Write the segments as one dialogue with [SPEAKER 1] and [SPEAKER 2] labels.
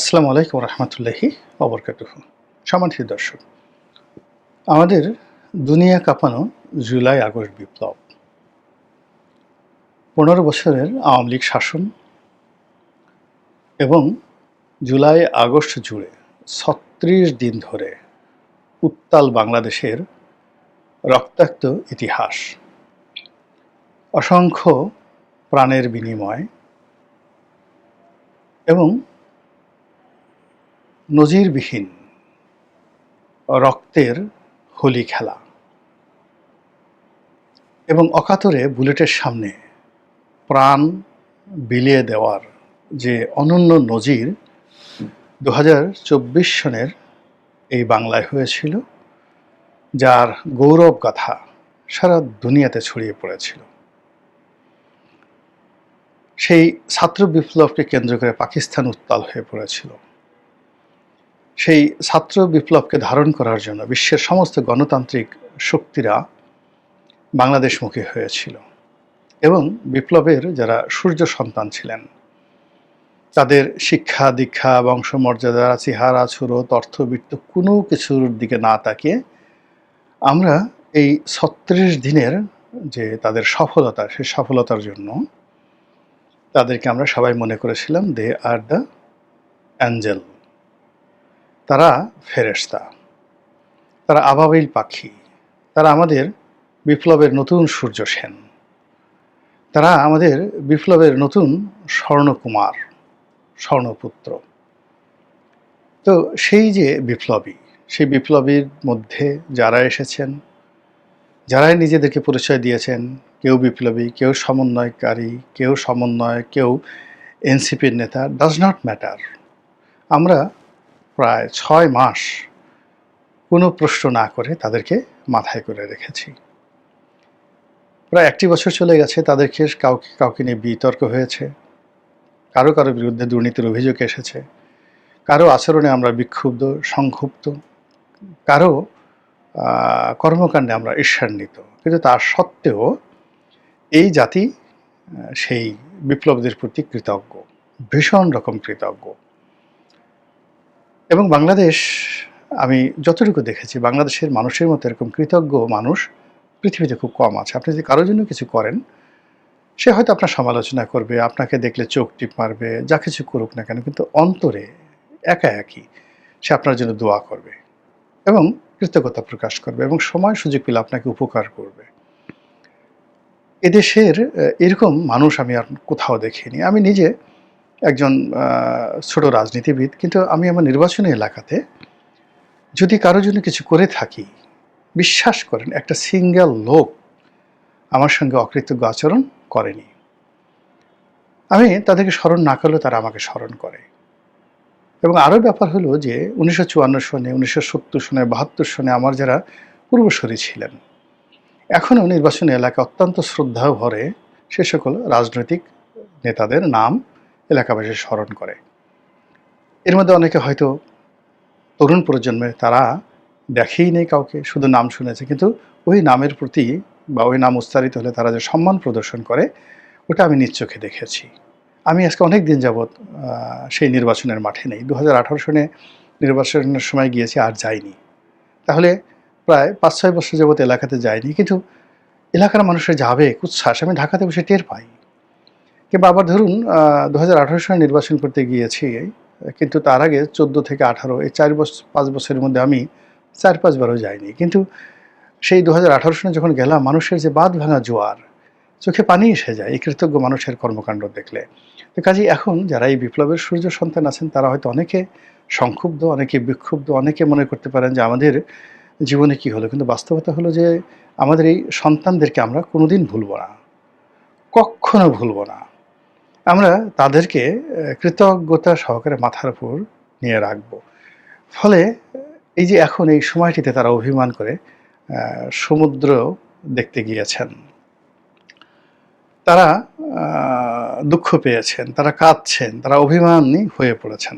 [SPEAKER 1] আসসালামু আলাইকুম রহমতুল্লাহি অবরকাতুহ। সম্মানিত দর্শক, আমাদের দুনিয়া কাঁপানো জুলাই আগস্ট বিপ্লব। পনেরো বছরের আওয়ামী লীগ শাসন এবং জুলাই আগস্ট জুড়ে ছত্রিশ দিন ধরে উত্তাল বাংলাদেশের রক্তাক্ত ইতিহাস। অসংখ্য প্রাণের বিনিময় এবং নজিরবিহীন রক্তের হোলি খেলা এবং অকাতরে বুলেটের সামনে প্রাণ বিলিয়ে দেওয়ার যে অনন্য নজির দু হাজার চব্বিশ সনের এই বাংলায় হয়েছিল, যার গৌরব গাথা সারা দুনিয়াতে ছড়িয়ে পড়েছিল। সেই ছাত্র বিপ্লবকে কেন্দ্র করে পাকিস্তান উত্তাল হয়ে পড়েছিল। সেই ছাত্র বিপ্লবকে ধারণ করার জন্য বিশ্বের সমস্ত গণতান্ত্রিক শক্তিরা বাংলাদেশমুখী হয়েছিল। এবং বিপ্লবের যারা সূর্য সন্তান ছিলেন, তাদের শিক্ষা, দীক্ষা, বংশমর্যাদা, চেহারা ছুরত অর্থবৃত্ত কোনো কিছুর দিকে না তাকিয়ে আমরা এই ছত্রিশ দিনের যে তাদের সফলতা, সেই সফলতার জন্য তাদেরকে আমরা সবাই মনে করেছিলাম দে আর দ্য অ্যাঞ্জেল তারা ফেরেশতা। তারা আবাবিল পাখি। তারা আমাদের বিপ্লবের নতুন সূর্য সেন। তারা আমাদের বিপ্লবের নতুন স্বর্ণকুমার, স্বর্ণপুত্র। তো সেই যে বিপ্লবী, সেই বিপ্লবীর মধ্যে যারা এসেছেন, যারাই নিজেদেরকে পরিচয় দিয়েছেন, কেউ বিপ্লবী, কেউ সমন্বয়কারী, কেউ সমন্বয় কেউ এনসিপির নেতা ডাজ নট ম্যাটার আমরা প্রায় ছয় মাস কোনো প্রশ্ন না করে তাদেরকে মাথায় করে রেখেছি। প্রায় একটি বছর চলে গেছে তাদেরকে কাউকে কাউকে নিয়ে বিতর্ক হয়েছে। কারও কারও বিরুদ্ধে দুর্নীতির অভিযোগ এসেছে। কারও আচরণে আমরা বিক্ষুব্ধ, সংক্ষুব্ধ। কারও কর্মকাণ্ডে আমরা ঈর্ষান্বিত। কিন্তু তার সত্ত্বেও এই জাতি সেই বিপ্লবদের প্রতি কৃতজ্ঞ। ভীষণ রকম কৃতজ্ঞ। এবং বাংলাদেশ, আমি যতটুকু দেখেছি, বাংলাদেশের মানুষের মতো এরকম কৃতজ্ঞ মানুষ পৃথিবীতে খুব কম আছে। আপনি যদি কারোর জন্য কিছু করেন, সে হয়তো আপনার সমালোচনা করবে, আপনাকে দেখলে চোখ টিপ মারবে, যা কিছু করুক না কেন, কিন্তু অন্তরে একা একই সে আপনার জন্য দোয়া করবে এবং কৃতজ্ঞতা প্রকাশ করবে এবং সময় সুযোগ পেলে আপনাকে উপকার করবে। এদেশের এরকম মানুষ আমি আর কোথাও দেখিনি। আমি নিজে একজন ছোট রাজনীতিবিদ, কিন্তু আমি আমার নির্বাচনী এলাকাতে যদি কারোর জন্য কিছু করে থাকি, বিশ্বাস করেন, একটা সিঙ্গেল লোক আমার সঙ্গে অকৃতজ্ঞ আচরণ করেনি। আমি তাদেরকে স্মরণ না করলেও তারা আমাকে স্মরণ করে। এবং আরও ব্যাপার হলো যে, উনিশশো চুয়ান্ন সনে, উনিশশো সত্তর সনে, বাহাত্তর সনে আমার যারা পূর্বসরী ছিলেন, এখনও নির্বাচনী এলাকা অত্যন্ত শ্রদ্ধা ভরে সে সকল রাজনৈতিক নেতাদের নাম এলাকাবাসী স্মরণ করে। এর মধ্যে অনেকে হয়তো তরুণ প্রজন্মে তারা দেখেই নেই কাউকে, শুধু নাম শুনেছে, কিন্তু ওই নামের প্রতি বা ওই নাম উচ্চারিত হলে তারা যে সম্মান প্রদর্শন করে, ওটা আমি নিজ চোখে দেখেছি। আমি আজকে অনেক দিন যাবৎ সেই নির্বাচনের মাঠে নেই। দু হাজার আঠারো সনে নির্বাচনের সময় গিয়েছি, আর যাইনি। তাহলে প্রায় পাঁচ ছয় বছর যাবৎ এলাকাতে যায়নি কিন্তু এলাকার মানুষের যাবে উচ্ছ্বাস, আমি ঢাকাতে বসে টের পাই। কিংবা আবার ধরুন দু হাজার আঠারো সালে নির্বাচন করতে গিয়েছি কিন্তু তার আগে চোদ্দ থেকে আঠারো, এই চার বছর পাঁচ বছরের মধ্যে আমি চার পাঁচবারও যাইনি। কিন্তু সেই দু হাজার আঠারো সালে যখন গেলাম, মানুষের যে বাদ ভাঙা জোয়ার, চোখে পানি এসে যায়, এই কৃতজ্ঞ মানুষের কর্মকাণ্ড দেখলে। তো কাজে এখন যারা এই বিপ্লবের সূর্য সন্তান আছেন, তারা হয়তো অনেকে সংক্ষুব্ধ, অনেকে বিক্ষুব্ধ, অনেকে মনে করতে পারেন যে আমাদের জীবনে কি হলো। কিন্তু বাস্তবতা হলো যে আমাদের এই সন্তানদেরকে আমরা কোনোদিন ভুলব না। কখনো ভুলব না। আমরা তাদেরকে কৃতজ্ঞতা সহকারে মাথার উপর নিয়ে রাখব। ফলে এই যে এখন এই সময়টিতে তারা অভিমান করে সমুদ্র দেখতে গিয়েছেন। তারা দুঃখ পেয়েছেন, তারা কাঁদছেন, তারা অভিমানী হয়ে পড়েছেন।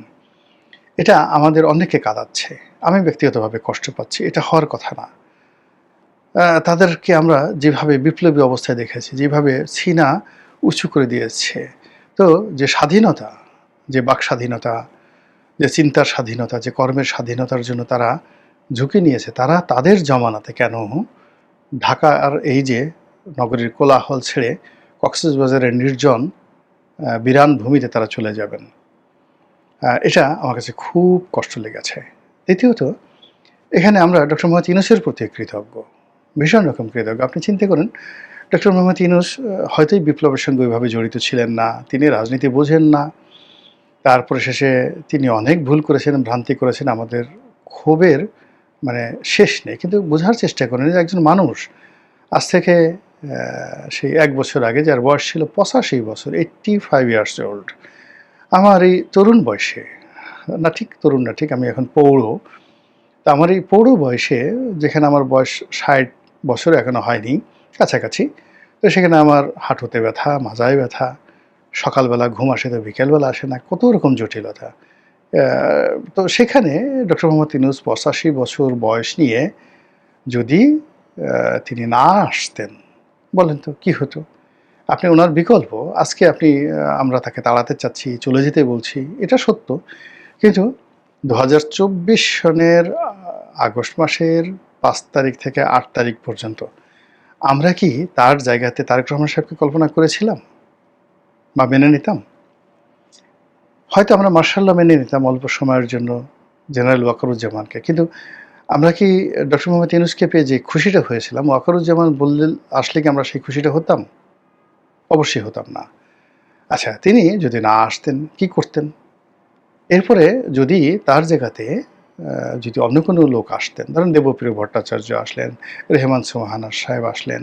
[SPEAKER 1] এটা আমাদের অনেকে কাঁদাচ্ছে। আমি ব্যক্তিগতভাবে কষ্ট পাচ্ছি, এটা হওয়ার কথা না। তাদেরকে আমরা যেভাবে বিপ্লবী অবস্থায় দেখেছি, যেভাবে সিনা উঁচু করে দিয়েছে তো যে স্বাধীনতা, যে বাক স্বাধীনতা, যে চিন্তার স্বাধীনতা, যে কর্মের স্বাধীনতার জন্য তারা ঝুঁকি নিয়েছে, তারা তাদের জমানাতে কেন ঢাকা আর এই যে নগরীর কোলাহল ছেড়ে কক্সবাজারের নির্জন বিরান ভূমিতে তারা চলে যাবেন। এটা আমার কাছে খুব কষ্ট লেগেছে। দ্বিতীয়ত, এখানে আমরা ডক্টর মোহাম্মদ ইউনুসের প্রতি কৃতজ্ঞ, ভীষণ রকম কৃতজ্ঞ। আপনি চিন্তা করেন ডক্টর মোহাম্মদ ইউনুস হয়তোই বিপ্লবের সঙ্গে ওইভাবে জড়িত ছিলেন না, তিনি রাজনীতি বোঝেন না। তারপরে শেষে তিনি অনেক ভুল করেছেন, ভ্রান্তি করেছেন, আমাদের ক্ষোভের মানে শেষ নেই। কিন্তু বোঝার চেষ্টা করেন যে একজন মানুষ, আজ থেকে সেই এক বছর আগে যার বয়স ছিল পঁচাশি বছর এইট্টি ফাইভ ইয়ার্স ওল্ড আমার এই তরুণ বয়সে, না ঠিক তরুণ না, ঠিক আমি এখন পৌঢ় তা আমার এই পৌঢ় বয়সে, যেখানে আমার বয়স ষাট বছর এখনও হয়নি কাছাকাছি। তো সেখানে আমার হাঁটুতে ব্যথা, মাজায় ব্যথা, সকালবেলা ঘুম আসে তো বিকেলবেলা আসে না, কত রকম জটিলতা। তো সেখানে ডক্টর মোহাম্মদ ইনুস পঁচাশি বছর বয়স নিয়ে যদি তিনি না আসতেন, বলেন তো কি হতো? আপনি ওনার বিকল্প, আজকে আপনি আমরা তাকে তাড়াতে চাচ্ছি, চলে যেতে বলছি, এটা সত্য। কিন্তু দু হাজার চব্বিশ সনের আগস্ট মাসের পাঁচ তারিখ থেকে আট তারিখ পর্যন্ত আমরা কি তার জায়গাতে তারেক রহমান সাহেবকে কল্পনা করেছিলাম? বা মেনে নিতাম? হয়তো আমরা মার্শাল্লাহ মেনে নিতাম অল্প সময়ের জন্য জেনারেল ওয়াকারুজ্জামানকে। কিন্তু আমরা কি ডক্টর মোহাম্মদ ইউনুসকে পেয়ে যে খুশিটা হয়েছিলাম? ওয়াকারুজ্জামান বললে আসলে কি আমরা সেই খুশিটা হতাম? অবশ্যই হতাম না। আচ্ছা তিনি যদি না আসতেন, কি করতেন? এরপরে যদি তার জায়গাতে যদি অন্য কোনো লোক আসতেন, ধরেন দেবপ্রিয় ভট্টাচার্য আসলেন, রেহমান সোহানা সাহেব আসলেন,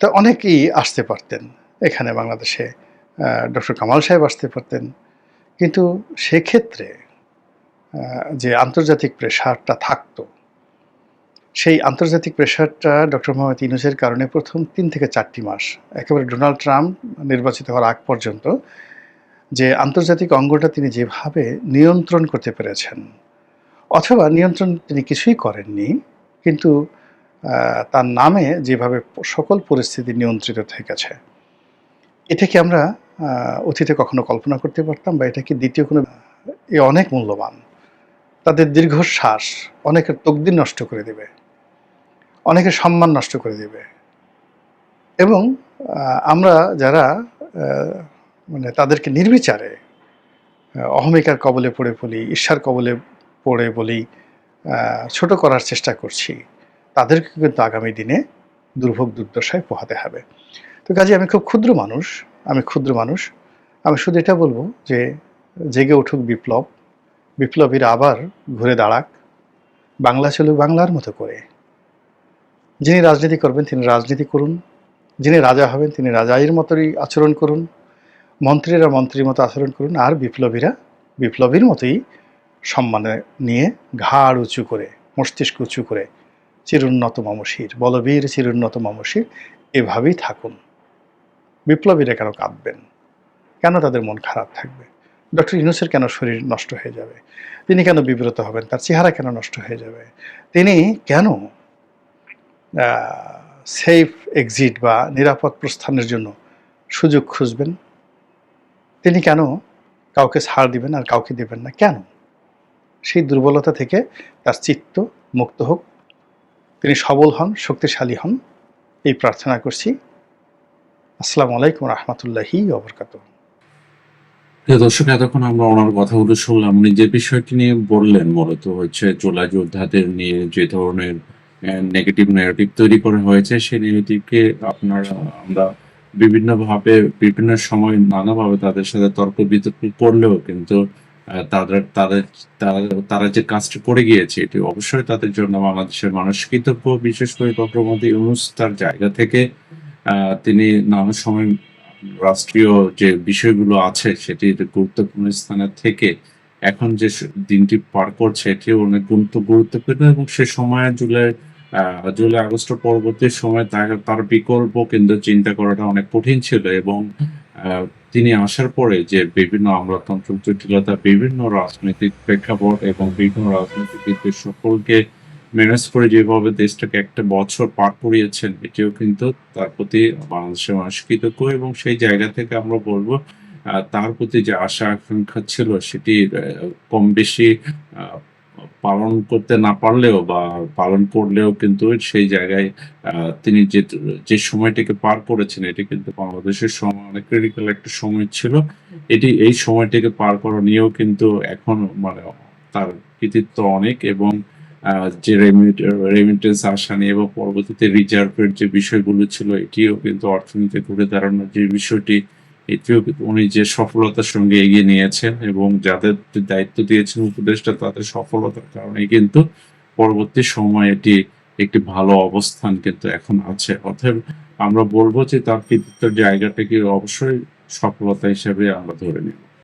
[SPEAKER 1] তা অনেকেই আসতে পারতেন। এখানে বাংলাদেশে ডক্টর কামাল সাহেব আসতে পারতেন। কিন্তু সেক্ষেত্রে যে আন্তর্জাতিক প্রেশারটা থাকতো, সেই আন্তর্জাতিক প্রেশারটা ডক্টর মোহাম্মদ ইউনুসের কারণে প্রথম তিন থেকে চারটি মাস, একেবারে ডোনাল্ড ট্রাম্প নির্বাচিত হওয়ার আগ পর্যন্ত, যে আন্তর্জাতিক অঙ্গটা তিনি যেভাবে নিয়ন্ত্রণ করতে পেরেছেন অথবা নিয়ন্ত্রণ তিনি কিছুই করেননি, কিন্তু তার নামে যেভাবে সকল পরিস্থিতি নিয়ন্ত্রিত থেকেছে। এটা কি আমরা অতীতে কখনো কল্পনা করতে পারতাম বা এটা কি দ্বিতীয় কোনো, এ অনেক মূল্যবান। তাদের দীর্ঘশ্বাস অনেকের তকদির নষ্ট করে দেবে, অনেকের সম্মান নষ্ট করে দেবে। এবং আমরা যারা মানে তাদেরকে নির্বিচারে অহমিকার কবলে পড়ে বলি ঈর্ষার কবলে পড়ে বলি ছোট করার চেষ্টা করছি। তাদেরকে কিন্তু আগামী দিনে দুর্ভোগ দুর্দশায় পোহাতে হবে। তো কাজে আমি খুব ক্ষুদ্র মানুষ, আমি ক্ষুদ্র মানুষ। আমি শুধু এটা বলব যে, জেগে উঠুক বিপ্লব, বিপ্লবীরা আবার ঘুরে দাঁড়াক, বাংলা চলুক বাংলার মতো করে। যিনি রাজনীতি করবেন তিনি রাজনীতি করুন, যিনি রাজা হবেন তিনি রাজাইয়ের মতোই আচরণ করুন, মন্ত্রীরা মন্ত্রীর মতো আচরণ করুন, আর বিপ্লবীরা বিপ্লবীর মতোই সম্মানে নিয়ে ঘাড় উঁচু করে, মস্তিষ্ক উঁচু করে, চিরুন্নত মামসির বলবীর চিরুন্নত মামসির এভাবেই থাকুন। বিপ্লবীরা কেন কাঁদবেন? কেন তাদের মন খারাপ থাকবে? ডক্টর ইউনুসের কেন শরীর নষ্ট হয়ে যাবে? তিনি কেন বিব্রত হবেন? তার চেহারা কেন নষ্ট হয়ে যাবে? তিনি কেন সেফ এক্সিট বা নিরাপদ প্রস্থানের জন্য সুযোগ খুঁজবেন? তিনি কেন কাউকে ছাড় দিবেন আর কাউকে দেবেন না? কেন? সেই দুর্বলতা থেকে তার চিত্ত মুক্ত হোক। তিনি সবল হন, শক্তিশালী হন। এই প্রার্থনা করছি। আসসালামু আলাইকুম রহমতুল্লাহি অবরকাত
[SPEAKER 2] দর্শক, এতক্ষণ আমরা ওনার কথাগুলো শুনলাম। উনি যে বিষয়টি নিয়ে বললেন, মূলত হচ্ছে জোলা যোদ্ধাদের নিয়ে যে ধরনের নেগেটিভ নেগেটিভ তৈরি করা হয়েছে, সেই নেগেটিভকে আপনারা, আমরা বিভিন্নভাবে, বিভিন্ন সময় নানাভাবে তাদের সাথে তর্ক বিতর্ক করলেও কিন্তু তাদের তাদের তারা যে কাজটি করে গিয়েছে, এটি অবশ্যই তাদের জন্য বাংলাদেশের মানুষ কৃতজ্ঞ বিশেষ করে ডক্টর ইউনুস তার জায়গা থেকে তিনি নানা সময় রাষ্ট্রীয় যে বিষয়গুলো আছে সেটির গুরুত্বপূর্ণ স্থানে থেকে এখন যে দিনটি পার করছে এটি অনেক গুরুত্ব, গুরুত্বপূর্ণ এবং সে সময়ে জুলাই জুলাই আগস্ট পরবর্তী সময় তার বিকল্প কিন্তু চিন্তা করাটা অনেক কঠিন ছিল এবং তিনি আসার পরে যে বিভিন্ন আমলাতন্ত্র, জটিলতা, বিভিন্ন রাজনৈতিক প্রেক্ষাপট এবং বিভিন্ন রাজনীতিবিদদের সকলকে ম্যানেজ করে যেভাবে দেশটাকে একটা বছর পার করিয়েছেন, এটিও কিন্তু তার প্রতি বাংলাদেশের মানুষ কৃতজ্ঞ এবং সেই জায়গা থেকে আমরা বলব তার প্রতি যে আশা আকাঙ্ক্ষা ছিল, সেটি কম বেশি পালন করতে না পারলেও বা পালন করলেও কিন্তু সেই জায়গায় তিনি যে যে সময়টাকে পার করেছেন, এটি কিন্তু বাংলাদেশের সময়, অনেক ক্রিটিক্যাল একটা সময় ছিল। এটি, এই সময়টাকে পার করা নিয়েও কিন্তু এখন মানে তার কৃতিত্ব অনেক এবং যে রেমিটেন্স আসা নিয়ে এবং পরবর্তীতে রিজার্ভের যে বিষয়গুলো ছিল, এটিও কিন্তু অর্থনীতি ঘুরে দাঁড়ানোর যে বিষয়টি উনি যে সফলতার সঙ্গে এগিয়ে নিয়েছেন এবং যাদের দায়িত্ব দিয়েছেন উপদেশটা তাদের সফলতার কারণে কিন্তু পরবর্তী সময়ে এটি একটি ভালো অবস্থান কিন্তু এখন আছে। অতএব আমরা বলব যে তার কৃতিত্বের জায়গাটাকে অবশ্যই সফলতা হিসেবে আমরা ধরে নিব।